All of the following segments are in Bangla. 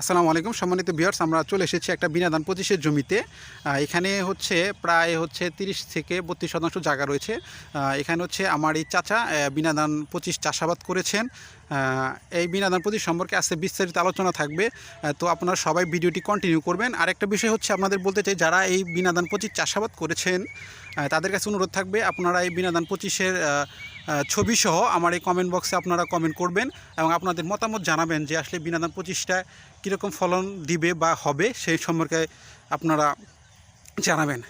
আসসালামু আলাইকুম সম্মানিত বিয়ার্স আমরা চলে এসেছি একটা বিনাদান পঁচিশের জমিতে। এখানে হচ্ছে প্রায় হচ্ছে তিরিশ থেকে বত্রিশ শতাংশ জায়গা রয়েছে। এখানে হচ্ছে আমার এই চাচা বিনাদান পঁচিশ চাষাবাদ করেছেন। এই বিনাদান পঁচিশ সম্পর্কে আজকে বিস্তারিত আলোচনা থাকবে। তো আপনারা সবাই ভিডিওটি কন্টিনিউ করবেন। আরেকটা বিষয় হচ্ছে আপনাদের বলতে চাই, যারা এই বিনাদান পঁচিশ চাষাবাদ করেছেন তাদের কাছে অনুরোধ থাকবে, আপনারা এই বিনাদান পঁচিশের ছবি সহ আমার এই কমেন্ট বক্সে আপনারা কমেন্ট করবেন এবং আপনাদের মতামত জানাবেন যে আসলে বিনাদান পঁচিশটা কীরকম ফলন দিবে বা হবে সেই সম্পর্কে আপনারা জানাবেন।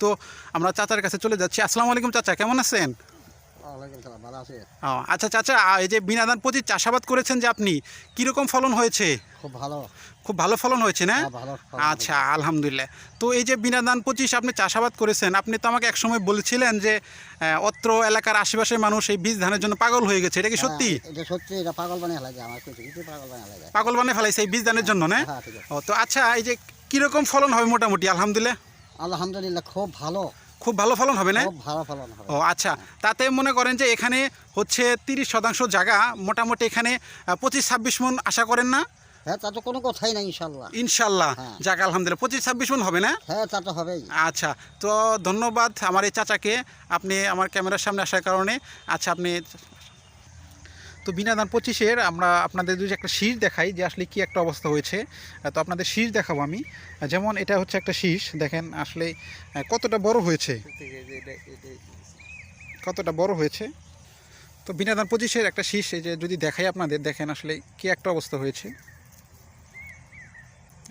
তো আমরা চাচার কাছে চলে যাচ্ছি। আসসালামু আলাইকুম চাচা, কেমন আছেন? ও, আচ্ছা চাচা আ, এই যে বিনাদান পঁচিশ চাষাবাদ করেছেন যে আপনি কীরকম ফলন হয়েছে? খুব ভালো। খুব ভালো ফলন হয়েছে না? হ্যাঁ, আচ্ছা আলহামদুলিল্লাহ। তো এই যে বিনাদান পঁচিশ আপনি চাষাবাদ করেছেন আপনি তো আমাকে একসময় বলেছিলেন যে অত্র এলাকার আশেপাশের মানুষ এই বীজ ধানের জন্য পাগল হয়ে গেছে এটা কি সত্যি? হ্যাঁ, এটা সত্যি এটা পাগল বানিয়ে লাগে আমার পাগল বানিয়ে ফেলাইছে। এই বীজ ধানের জন্য না? হ্যাঁ ও তো আচ্ছা এই যে কীরকম ফলন হবে মোটামুটি আলহামদুলিল্লাহ? আলহামদুলিল্লাহ খুব ভালো। খুব ভালো ফলন হবে না? ভালো ফলন হবে। ও আচ্ছা। তাতে মনে করেন যে এখানে হচ্ছে তিরিশ শতাংশ জায়গা মোটামুটি এখানে পঁচিশ ছাব্বিশ মন আশা করেন না? হ্যাঁ তা তো কোনো কথাই নাই ইনশাল্লাহ ইনশাল্লাহ হ্যাঁ। যাক আলহামদুলিল্লাহ। পঁচিশ ছাব্বিশ মন হবে না? হ্যাঁ তা তো হবেই। আচ্ছা তো ধন্যবাদ আমার এই চাচাকে। আপনি আমার ক্যামেরার সামনে আসার কারণে। আচ্ছা আপনি তো বিনাদান পঁচিশের আমরা আপনাদের যদি একটা শীষ দেখাই যে আসলে কি একটা অবস্থা হয়েছে তো আপনাদের শীষ দেখাবো আমি। যেমন এটা হচ্ছে একটা শীষ, দেখেন আসলে কতটা বড় হয়েছে। কতটা বড় হয়েছে। তো বিনাদান পঁচিশের একটা শীষ, এই যে যদি দেখাই আপনাদের, দেখেন আসলে কি একটা অবস্থা হয়েছে।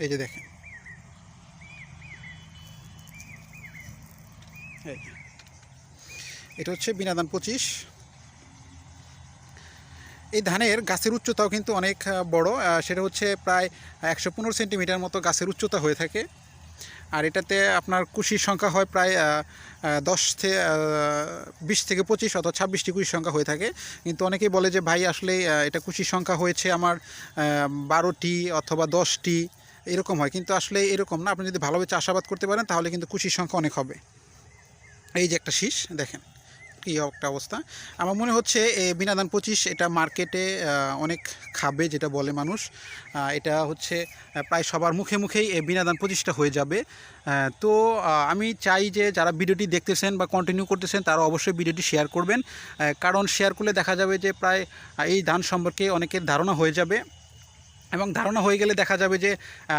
এই যে দেখেন। এটা হচ্ছে বিনাদান পঁচিশ। এই ধানের গাছের উচ্চতাও কিন্তু অনেক বড় সেটা হচ্ছে প্রায় একশো পনেরো সেন্টিমিটার মতো গাছের উচ্চতা হয়ে থাকে। আর এটাতে আপনার কুশির সংখ্যা হয় প্রায় দশ থেকে বিশ থেকে পঁচিশ অথবা ছাব্বিশটি কুশির সংখ্যা হয়ে থাকে। কিন্তু অনেকেই বলে যে, ভাই, আসলে এটা কুশির সংখ্যা হয়েছে আমার বারোটি অথবা দশটি। এরকম হয়। কিন্তু আসলে এরকম না। আপনি যদি ভালোভাবে চাষাবাদ করতে পারেন, তাহলে কিন্তু কুশির সংখ্যা অনেক হবে। এই যে একটা শীষ, দেখেন। কি একটা অবস্থা। আমার মনে হচ্ছে, এ বিনাদান পঁচিশ এটা মার্কেটে অনেক খাবে যেটা বলে মানুষ। এটা হচ্ছে প্রায় সবার মুখে মুখেই এই বিনাদান পঁচিশটা হয়ে যাবে। তো আমি চাই যে যারা ভিডিওটি দেখতেছেন বা কন্টিনিউ করতেছেন, তারা অবশ্যই ভিডিওটি শেয়ার করবেন। কারণ শেয়ার করলে দেখা যাবে যে প্রায় এই ধান সম্পর্কে অনেকের ধারণা হয়ে যাবে। এবং ধারণা হয়ে গেলে দেখা যাবে যে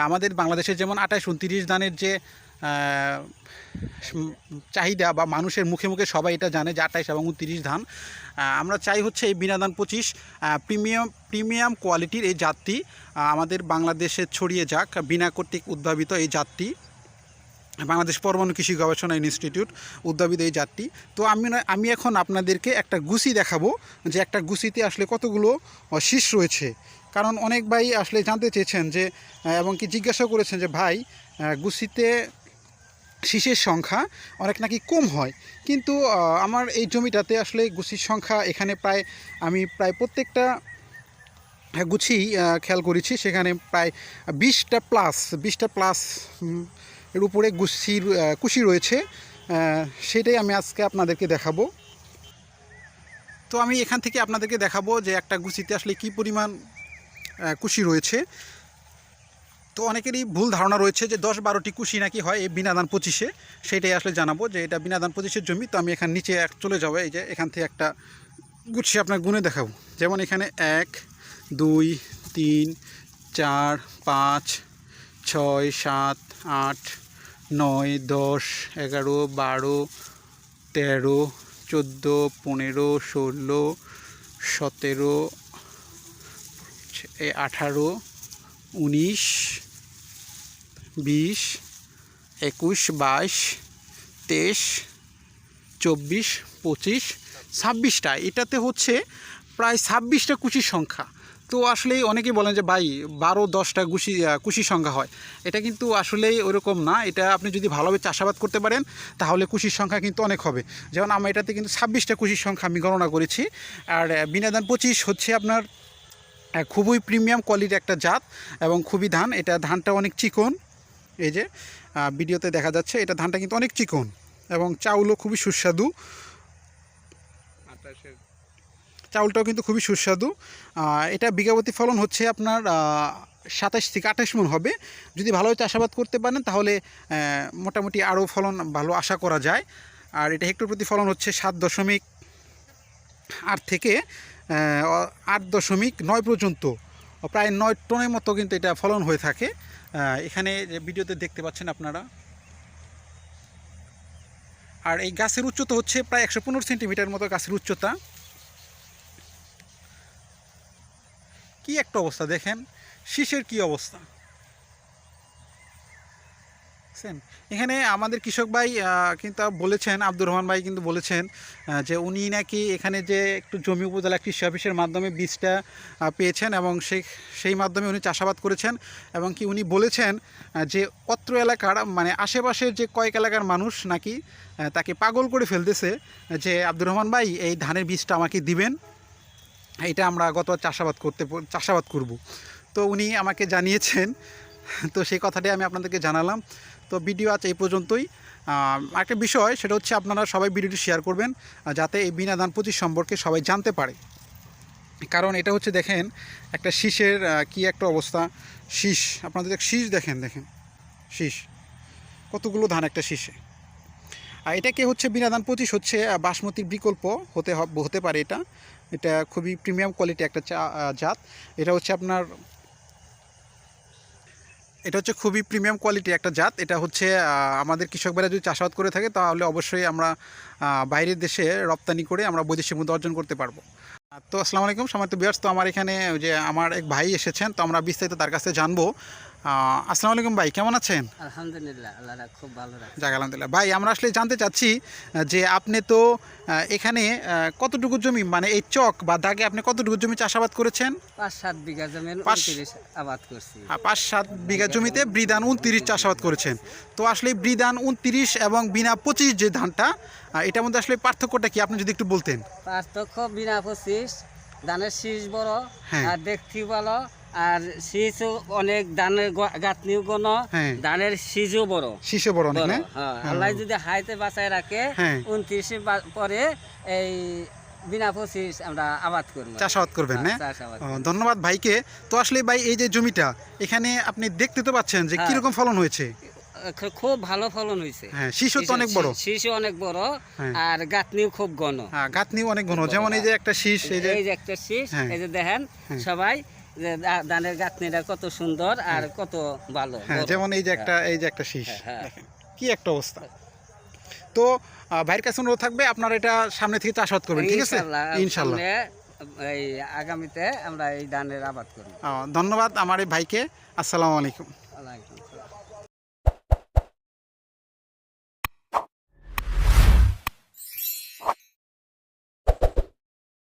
আমাদের বাংলাদেশের যেমন আঠাশ, উনত্রিশ ধানের যে চাহিদা বা মানুষের মুখে মুখে সবাই এটা জানে যে আঠাইশ এবং উনত্রিশ ধান। আমরা চাই হচ্ছে এই বিনাদান পঁচিশ প্রিমিয়াম প্রিমিয়াম কোয়ালিটির এই জাতটি আমাদের বাংলাদেশে ছড়িয়ে যাক, বিনা কর্তৃক উদ্ভাবিত এই জাতটি। বাংলাদেশ পরমাণু কৃষি গবেষণা ইনস্টিটিউট উদ্ভাবিত এই জাতটি। তো আমি আমি এখন আপনাদেরকে একটা গুছি দেখাবো যে একটা গুছিতে আসলে কতগুলো শীষ রয়েছে। কারণ অনেক ভাই আসলে জানতে চেয়েছেন যে এবং কি জিজ্ঞাসা করেছেন যে, ভাই গুছিতে শীষের সংখ্যা অনেক নাকি কম হয়। কিন্তু আমার এই জমিটাতে আসলে গুছির সংখ্যা এখানে প্রায় আমি প্রায় প্রত্যেকটা গুছি খেয়াল করেছি। সেখানে প্রায় বিশটা প্লাস বিশটা প্লাস এর উপরে গুছির কুশি রয়েছে। সেটাই আমি আজকে আপনাদেরকে দেখাবো। তো আমি এখান থেকে আপনাদেরকে দেখাবো যে একটা গুছিতে আসলে কি পরিমাণ কুশি রয়েছে। তো অনেকেরই ভুল ধারণা রয়েছে যে দশ বারোটি কুশি নাকি হয় এই বিনাদান পঁচিশে। সেটাই আসলে জানাব যে এটা বিনাদান পঁচিশের জমি, তো আমি এখান নিচে এক চলে যাব, এই যে এখান থেকে একটা গুছি আপনার গুনে দেখাবো। যেমন এখানে এক, দুই, তিন, চার, পাঁচ, ছয়, সাত, আট, নয়, দশ, এগারো, বারো, তেরো, চোদ্দ, পনেরো, ষোলো, সতেরো আঠারো, উনিশ বিশ, একুশ, বাইশ, তেইশ, চব্বিশ, পঁচিশ, ছাব্বিশটা। এটাতে হচ্ছে প্রায় ছাব্বিশটা কুশির সংখ্যা। তো আসলে অনেকেই বলেন যে, ভাই, বারো, দশটা কুশি কুশি সংখ্যা হয়। এটা কিন্তু আসলেই ওরকম না। এটা আপনি যদি ভালোভাবে চাষাবাদ করতে পারেন, তাহলে কুশির সংখ্যা কিন্তু অনেক হবে। যেমন আমার এটাতে কিন্তু ছাব্বিশটা কুশির সংখ্যা আমি গণনা করেছি। আর বিনাদান পঁচিশ হচ্ছে আপনার খুবই প্রিমিয়াম কোয়ালিটির একটা জাত এবং খুবই ধান। এটা ধানটা অনেক চিকন। এই যে ভিডিওতে দেখা যাচ্ছে এটা ধানটা কিন্তু অনেক চিকন এবং চাউলও খুবই সুস্বাদু। চাউলটাও কিন্তু খুবই সুস্বাদু। এটা বিঘাপতি ফলন হচ্ছে আপনার সাতাশ থেকে আঠাশ মন হবে। যদি ভালো চাষাবাদ করতে পারেন তাহলে মোটামুটি আরও ফলন ভালো আশা করা যায়। আর এটা হেক্টর প্রতি ফলন হচ্ছে সাত দশমিক আট থেকে আট দশমিক নয় পর্যন্ত প্রায় নয় টনের মতো কিন্তু এটা ফলন হয়ে থাকে। এখানে ভিডিওতে দেখতে পাচ্ছেন আপনারা। আর এই গাছের উচ্চতা হচ্ছে প্রায় একশো পনেরো সেন্টিমিটার মতো গাছের উচ্চতা। কি একটা অবস্থা দেখেন, শীষের কি অবস্থা? বুঝছেন? এখানে আমাদের কৃষক ভাই কিন্তু বলেছেন, আব্দুর রহমান ভাই কিন্তু বলেছেন যে উনি নাকি এখানে যে একটু জমি উপজেলা কৃষি অফিসের মাধ্যমে বীজটা পেয়েছেন এবং সেই সেই মাধ্যমে উনি চাষাবাদ করেছেন এবং কি উনি বলেছেন যে অত্র এলাকার মানে আশেপাশের যে কয়েক এলাকার মানুষ নাকি তাকে পাগল করে ফেলতেছে, যে আব্দুর রহমান ভাই, এই ধানের বীজটা আমাকে দিবেন, এটা আমরা গত চাষাবাদ করতে, চাষাবাদ করব তো উনি আমাকে জানিয়েছেন, তো সেই কথাটাই আমি আপনাদেরকে জানালাম তো ভিডিও আছে এই পর্যন্তই। একটা বিষয়, সেটা হচ্ছে আপনারা সবাই ভিডিওটি শেয়ার করবেন যাতে এই বিনা দান সম্পর্কে সবাই জানতে পারে। কারণ এটা হচ্ছে দেখেন, একটা শীষের কি একটা অবস্থা। শীষ, আপনাদের দেখ- শীষ দেখেন দেখেন। শীষ, কতগুলো ধান একটা শীষে। আর এটাকে হচ্ছে বিনাদান পঁচিশ হচ্ছে বাসমতির বিকল্প হতে হতে পারে এটা। এটা খুবই প্রিমিয়াম কোয়ালিটি একটা জাত। এটা হচ্ছে আপনার এটা হচ্ছে খুবই প্রিমিয়াম কোয়ালিটি একটা জাত। এটা হচ্ছে আমাদের কৃষকরা যদি চাষাবাদ করে থাকে, তাহলে অবশ্যই আমরা বাইরের দেশে রপ্তানি করে আমরা বৈদেশিক মুদ্রা অর্জন করতে পারব। তো আসসালামু আলাইকুম সময় তো বিয়ার্স তো আমার এখানে যে আমার এক ভাই এসেছেন, তো আমরা বিস্তারিত তার কাছে জানব। আসসালামু আলাইকুম ভাই কেমন আছেন? আলহামদুলিল্লাহ আল্লাহ খুব ভালো যাক আলহামদুলিল্লাহ। ভাই আমরা আসলে জানতে চাচ্ছি যে আপনি তো এখানে কতটুকু জমি মানে এই চক বা দাগে আপনি কতটুকু জমি চাষাবাদ করেছেন? পাঁচ সাত বিঘা জমির আবাদ করছি। পাঁচ সাত বিঘা জমিতে ব্রিদান উনত্রিশ চাষাবাদ করেছেন। তো আসলে এই ব্রিদান উনত্রিশ এবং বিনা পঁচিশ যে ধানটা এটার মধ্যে আসলে পার্থক্যটা কি আপনি যদি একটু বলতেন? পার্থক্য বিনা পঁচিশ ধানের শীষ বড় হ্যাঁ। আর দেখতে ভালো আর শীষও অনেক ধানের গাঁথনিও হ্যাঁ। ধানের শীষও বড় শীর্ষে বড় অনেক হ্যাঁ হ্যাঁ। আল্লাহ যদি হাইতে বাঁচায় রাখে হ্যাঁ। উনত্রিশে পরে এই বিনা পঁচিশ আমরা আবাদ করব চাষাবাদ করবেন না হ্যাঁ, চাষাবাদ ও, ধন্যবাদ ভাইকে তো আসলে ভাই এই যে জমিটা এখানে আপনি দেখতে তো পাচ্ছেন যে হ্যাঁ। কীরকম ফলন হয়েছে খুব ভালো ফলন হয়েছে হ্যাঁ শীষও তো অনেক বড় শীষও অনেক বড় হ্যাঁ। আর গাঁথনিও খুব ঘন হ্যাঁ অনেক ঘন যেমন এই যে একটা শীষ এই যে একটা শীষ হ্যাঁ। এই যে দেখেন হ্যাঁ। সবাই যে ধানের গাঁথনিটা কত সুন্দর আর কত ভালো। হ্যাঁ যেমন এই যে একটা এই যে একটা শীষ। হ্যাঁ, হ্যাঁ। কি একটা অবস্থা। তো ভাইয়ের কাছে অনুরোধ থাকবে আপনারা এটা সামনে থেকে চাষাবাদ করবেন ঠিক আছে? ইনশাল্লাহ, ইনশাল্লাহ। এই আগামীতে আমরা এই ধানের আবাদ করব। ধন্যবাদ আমার এই ভাইকে। আসসালামু আলাইকুম।